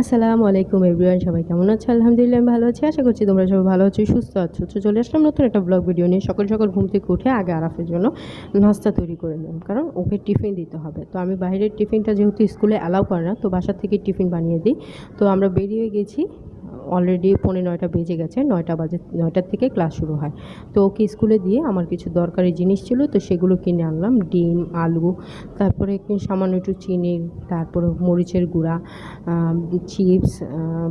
আসসালামু আলাইকুম এভরিওয়ান, সবাই কেমন আছো? আলহামদুলিল্লাহ আমি ভালো আছি। আশা করছি তোমরা সবাই ভালো আছো, সুস্থ আছো। তো চলে আসলাম নতুন একটা ব্লগ ভিডিও নিয়ে। সকাল সকল ঘুম থেকে উঠে আগে আরাফের জন্য নাস্তা তৈরি করে নিলাম। কারণ ওকে টিফিন দিতে হবে। তো আমি বাইরের টিফিনটা যেহেতু স্কুলে অ্যালাউ করে না, তো বাসার থেকে টিফিন বানিয়ে দিই। তো আমরা বেরিয়ে গেছি। অলরেডি পৌনে নয়টা বেজে গেছে, নয়টা বাজে, নয়টার থেকে ক্লাস শুরু হয়। তো ওকে স্কুলে দিয়ে আমার কিছু দরকারি জিনিস ছিল, তো সেগুলো কিনে আনলাম, ডিম, আলু, তারপরে সামান্য একটু চিনি, তারপরে মরিচের গুঁড়া চিপস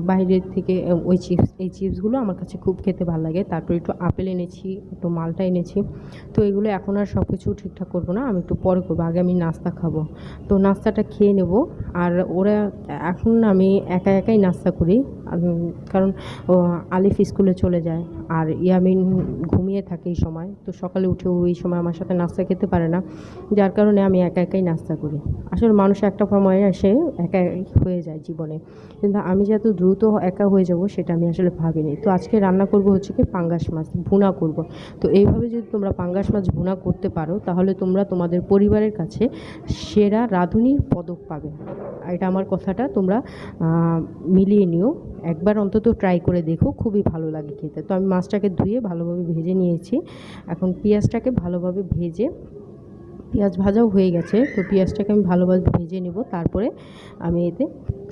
বাইরের থেকে ওই চিপস এই চিপসগুলো আমার কাছে খুব খেতে ভালো লাগে। তারপরে একটু আপেল এনেছি, একটু মালটা এনেছি। তো এগুলো এখন আর সব কিছু ঠিকঠাক করব না, আমি একটু পরে করব, আগে আমি নাস্তা খাব। তো নাস্তাটা খেয়ে নেব, আর ওরা এখন আমি একা একাই নাস্তা করি। কারণ ও, আলিফ স্কুলে চলে যায়। আর ইয়ামিন ঘুমিয়ে থাকে এই সময়। তো সকালে উঠে ওই সময় আমার সাথে নাস্তা খেতে পারে না, যার কারণে আমি একা একাই নাস্তা করি। আসলে মানুষ একটা সময় এসে একা হয়ে যায় জীবনে। কিন্তু আমি যত দ্রুত একা হয়ে যাব, সেটা আমি আসলে ভাবিনি। তো আজকে রান্না করব হচ্ছে কি পাঙ্গাস মাছ, ভুনা করব। তো এইভাবে যদি তোমরা পাঙ্গাস মাছ ভুনা করতে পারো, তাহলে তোমরা তোমাদের পরিবারের কাছে সেরা রাঁধুনির পদক পাবে। এটা আমার কথাটা, তোমরা মিলিয়ে নিও। একবার অন্তত ট্রাই করে দেখো, খুবই ভালো লাগে খেতে। তো আমি মাছটাকে ধুয়ে ভালোভাবে ভেজে নিয়েছি। এখন পেঁয়াজটাকে ভালোভাবে ভেজে, পেঁয়াজ ভাজাও হয়ে গেছে, তো পেঁয়াজটাকে আমি ভালোভাবে ভেজে নেব। তারপরে আমি এতে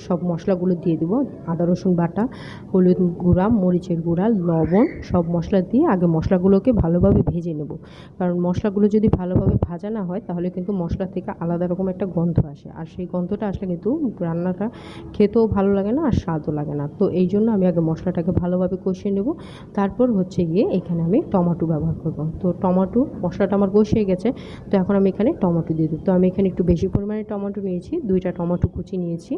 সব মশলাগুলো দিয়ে দেবো। আদা, রসুন বাটা, হলুদ গুঁড়া, মরিচের গুঁড়া, লবণ, সব মশলা দিয়ে আগে মশলাগুলোকে ভালোভাবে ভেজে নেব। কারণ মশলাগুলো যদি ভালোভাবে ভাজা না হয়, তাহলে কিন্তু মশলা থেকে আলাদা রকম একটা গন্ধ আসে। আর সেই গন্ধটা আসলে কিন্তু রান্নাটা খেতেও ভালো লাগে না, আর স্বাদও লাগে না। তো এই জন্য আমি আগে মশলাটাকে ভালোভাবে কষিয়ে নেব। তারপর হচ্ছে গিয়ে এখানে আমি টমাটো ব্যবহার করব। তো টমাটো, মশলাটা আমার কষিয়ে গেছে। তো এখন আমি এখানে টমেটো দিয়ে দেবো। তো আমি এখানে একটু বেশি পরিমাণে টমাটো নিয়েছি। দুইটা টমাটো কুচি নিয়েছি।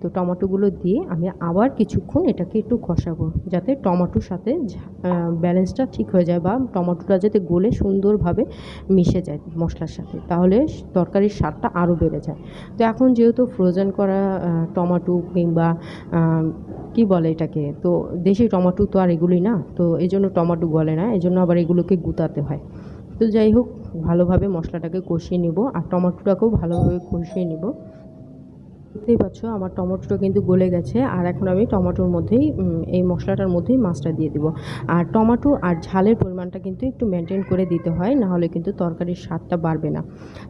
তো টমেটোগুলো দিয়ে আমি আবার কিছুক্ষণ এটাকে একটু কষাবো যাতে টমেটোর সাথে ব্যালেন্সটা ঠিক হয়ে যায় বা টমেটোটা যাতে গলে সুন্দরভাবে মিশে যায় মশলার সাথে, তাহলে তরকারির স্বাদটা আরও বেড়ে যায়। তো এখন যেহেতু ফ্রোজেন করা টমেটো কিংবা কি বলে এটাকে, তো দেশি টমেটো তো আর এগুলোই না, তো এই জন্য টমেটো গলে না, এই জন্য আবার এগুলোকে গুতাতে হয়। তো যাই হোক, ভালোভাবে মশলাটাকে কষিয়ে নেব, আর টমেটোটাকেও ভালোভাবে কষিয়ে নেব। দেখতেই পাচ্ছ, আমার টমেটোটা কিন্তু গলে গেছে। আর এখন আমি টমেটোর মধ্যেই এই মশলাটার মধ্যেই মাছটা দিয়ে দিব। আর টমেটো আর ঝালের পরিমাণটা কিন্তু একটু মেনটেন করে দিতে হয় না হলে কিন্তু তরকারির স্বাদটা বাড়বে না।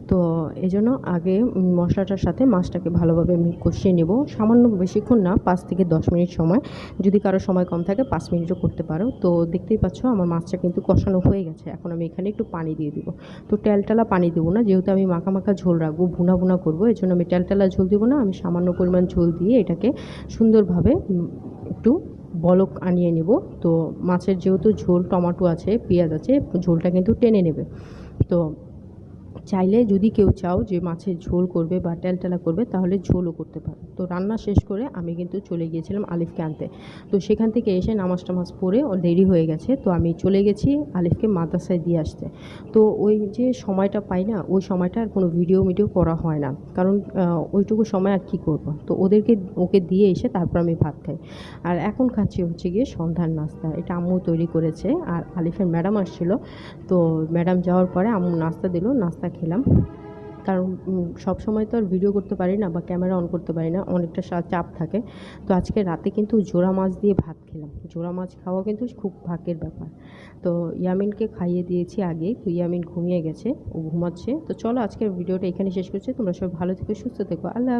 তো এই জন্য আগে মশলাটার সাথে মাছটাকে ভালোভাবে আমি কষিয়ে নেব। সামান্য বেশিক্ষণ না, পাঁচ থেকে দশ মিনিট সময়। যদি কারও সময় কম থাকে, পাঁচ মিনিটও করতে পারো। তো দেখতেই পাচ্ছ, আমার মাছটা কিন্তু কষানো হয়ে গেছে। এখন আমি এখানে একটু পানি দিয়ে দিব। তো টেলটেলা পানি দেবো না, যেহেতু আমি মাখা মাখা ঝোল রাখব, ভুনা ভুনা করব এই জন্য আমি টেলটেলা ঝোল দেবো না, আমি সামান্য পরিমাণ ঝোল দিয়ে এটাকে সুন্দরভাবে একটু বলক আনিয়ে নেব। তো মাছের যেহেতু ঝোল, টমাটো আছে, পেঁয়াজ আছে, ঝোলটা কিন্তু টেনে নেবে। তো চাইলে যদি কেউ চাও যে মাছের ঝোল করবে বা টেলটেলা করবে, তাহলে ঝোলও করতে পারো। তো রান্না শেষ করে আমি কিন্তু চলে গিয়েছিলাম আলিফকে আনতে। তো সেখান থেকে এসে নামাজ টামাজ পড়ে দেরি হয়ে গেছে, তো আমি চলে গেছি আলিফকে মাদ্রাসায় দিয়ে আসতে। তো ওই যে সময়টা পাই না, ওই সময়টা আর কোনো ভিডিও মিডিও করা হয় না। কারণ ওইটুকু সময় আর কী করব? তো ওদেরকে, ওকে দিয়ে এসে তারপর আমি ভাত খাই। আর এখন খাচ্ছি হচ্ছে গিয়ে সন্ধ্যার নাস্তা। এটা আম্মু তৈরি করেছে, আর আলিফের ম্যাডাম আসছিল। তো ম্যাডাম যাওয়ার পরে আম্মু নাস্তা দিল। নাস্তা খেলাম কারণ সব সময় তো আর ভিডিও করতে পারি না বা ক্যামেরা অন করতে পারি না, অনেকটা চাপ থাকে। তো আজকে রাতে কিন্তু জোড়া মাছ দিয়ে ভাত খেলাম। জোড়া মাছ খাওয়া কিন্তু খুব ভাগ্যের ব্যাপার। তো ইয়ামিনকে খাইয়ে দিয়েছি আগে, তো ইয়ামিন ঘুমিয়ে গেছে, ও ঘুমাচ্ছে। তো চলো আজকের ভিডিওটা এখানে শেষ করছি। তোমরা সবাই ভালো থেকো, সুস্থ থেকো। আল্লাহ।